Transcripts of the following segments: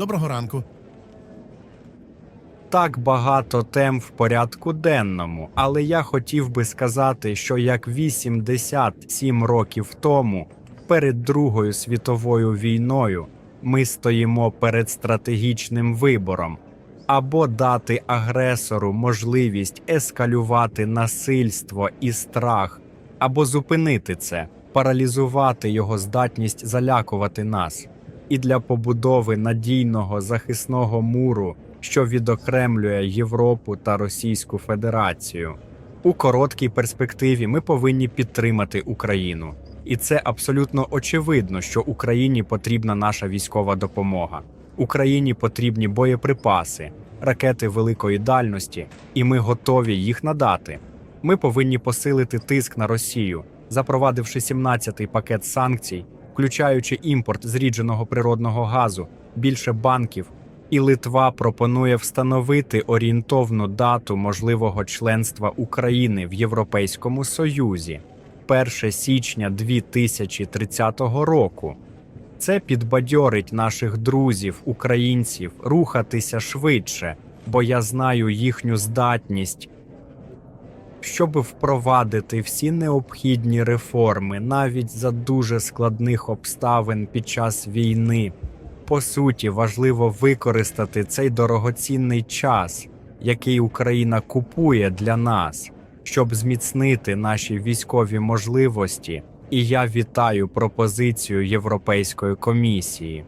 Доброго ранку. Так багато тем в порядку денному, але я хотів би сказати, що як 87 років тому, перед Другою світовою війною, ми стоїмо перед стратегічним вибором або дати агресору можливість ескалювати насильство і страх, або зупинити це, паралізувати його здатність залякувати нас. І для побудови надійного захисного муру, що відокремлює Європу та Російську Федерацію. У короткій перспективі ми повинні підтримати Україну, і це абсолютно очевидно, що Україні потрібна наша військова допомога. Україні потрібні боєприпаси, ракети великої дальності, і ми готові їх надати. Ми повинні посилити тиск на Росію, запровадивши 17-й пакет санкцій, включаючи імпорт зрідженого природного газу, більше банків. І Литва пропонує встановити орієнтовну дату можливого членства України в Європейському Союзі 1 січня 2030 року. Це підбадьорить наших друзів, українців, рухатися швидше, бо я знаю їхню здатність щоб впровадити всі необхідні реформи навіть за дуже складних обставин під час війни. По суті, важливо використати цей дорогоцінний час, який Україна купує для нас, щоб зміцнити наші військові можливості. І я вітаю пропозицію Європейської комісії.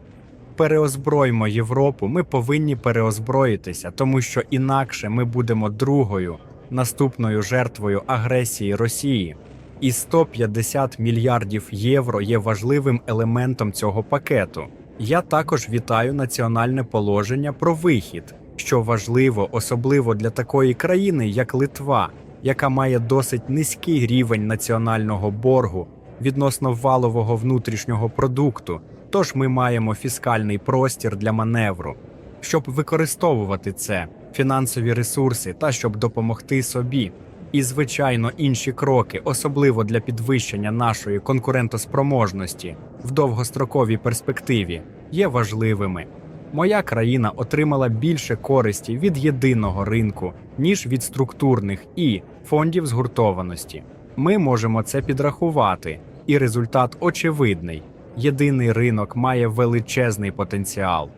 Переозброїмо Європу. Ми повинні переозброїтися, тому що інакше ми будемо другою наступною жертвою агресії Росії. І 150 мільярдів євро є важливим елементом цього пакету. Я також вітаю національне положення про вихід, що важливо, особливо для такої країни, як Литва, яка має досить низький рівень національного боргу відносно валового внутрішнього продукту. Тож ми маємо фіскальний простір для маневру, щоб використовувати це, фінансові ресурси та щоб допомогти собі. І, звичайно, інші кроки, особливо для підвищення нашої конкурентоспроможності в довгостроковій перспективі, є важливими. Моя країна отримала більше користі від єдиного ринку, ніж від структурних і фондів згуртованості. Ми можемо це підрахувати, і результат очевидний: єдиний ринок має величезний потенціал.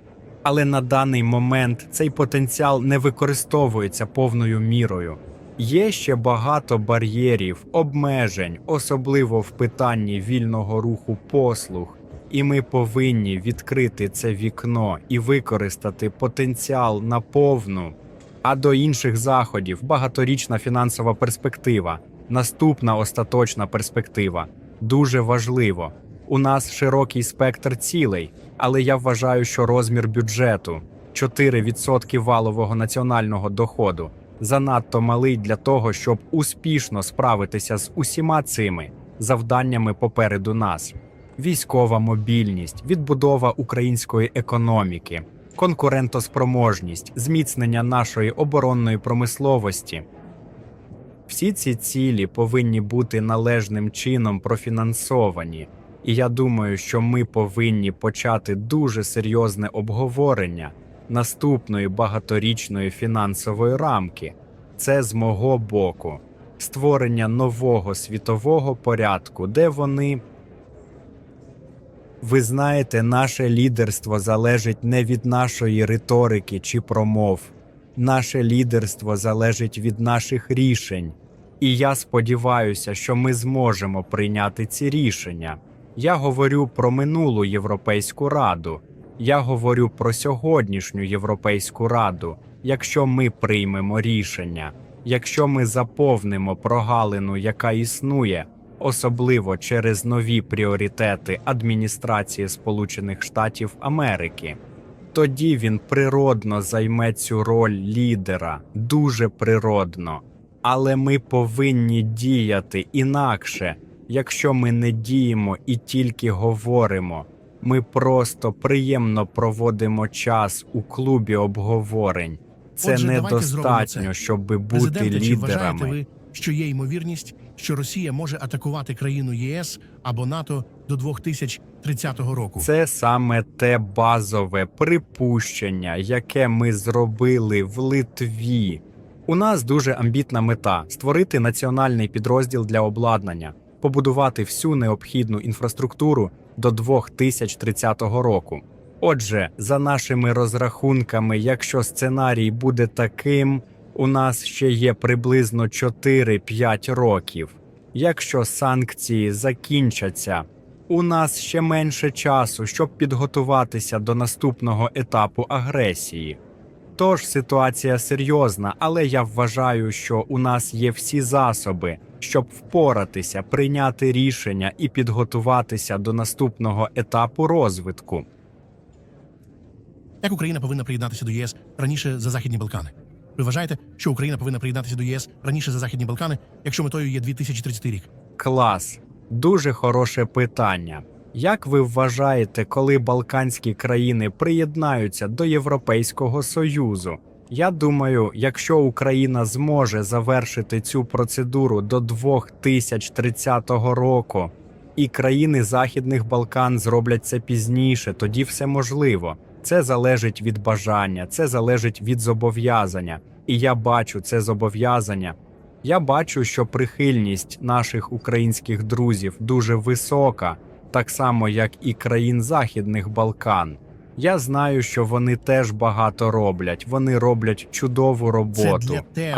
Але на даний момент цей потенціал не використовується повною мірою. Є ще багато бар'єрів, обмежень, особливо в питанні вільного руху послуг, і ми повинні відкрити це вікно і використати потенціал наповну. А до інших заходів багаторічна фінансова перспектива, наступна остаточна перспектива. Дуже важливо. У нас широкий спектр цілей, але я вважаю, що розмір бюджету 4% валового національного доходу занадто малий для того, щоб успішно справитися з усіма цими завданнями попереду нас: військова мобільність, відбудова української економіки, конкурентоспроможність, зміцнення нашої оборонної промисловості. Всі ці цілі повинні бути належним чином профінансовані, і я думаю, що ми повинні почати дуже серйозне обговорення наступної багаторічної фінансової рамки. Це з мого боку створення нового світового порядку, де вони. Ви знаєте, наше лідерство залежить не від нашої риторики чи промов. Наше лідерство залежить від наших рішень. І я сподіваюся, що ми зможемо прийняти ці рішення. Я говорю про минулу Європейську раду. Я говорю про сьогоднішню Європейську раду. Якщо ми приймемо рішення, якщо ми заповнимо прогалину, яка існує, особливо через нові пріоритети адміністрації Сполучених Штатів Америки, тоді він природно займе цю роль лідера, дуже природно. Але ми повинні діяти інакше, якщо ми не діємо і тільки говоримо. Ми просто приємно проводимо час у клубі обговорень. Це Отже, недостатньо, це. щоб бути Президенте, чи вважаєте лідерами. ви, що є ймовірність, що Росія може атакувати країну ЄС або НАТО до 2030 року. Це саме те базове припущення, яке ми зробили в Литві. У нас дуже амбітна мета створити національний підрозділ для обладнання, побудувати всю необхідну інфраструктуру до 2030 року. Отже, за нашими розрахунками, якщо сценарій буде таким, у нас ще є приблизно 4-5 років. Якщо санкції закінчаться, у нас ще менше часу, щоб підготуватися до наступного етапу агресії. Тож ситуація серйозна, але я вважаю, що у нас є всі засоби, щоб впоратися, прийняти рішення і підготуватися до наступного етапу розвитку. Як Україна повинна приєднатися до ЄС раніше за Західні Балкани? Ви вважаєте, що Україна повинна приєднатися до ЄС раніше за Західні Балкани, якщо метою є 2030 рік? Клас, дуже хороше питання. Як ви вважаєте, коли Балканські країни приєднаються до Європейського Союзу? Я думаю, якщо Україна зможе завершити цю процедуру до 2030 року, і країни Західних Балкан зроблять це пізніше, тоді все можливо. Це залежить від бажання, це залежить від зобов'язання. І я бачу це зобов'язання я бачу, що прихильність наших українських друзів дуже висока, так само як і країн Західних Балкан. Я знаю, що вони теж багато роблять. Вони роблять чудову Це роботу. для те,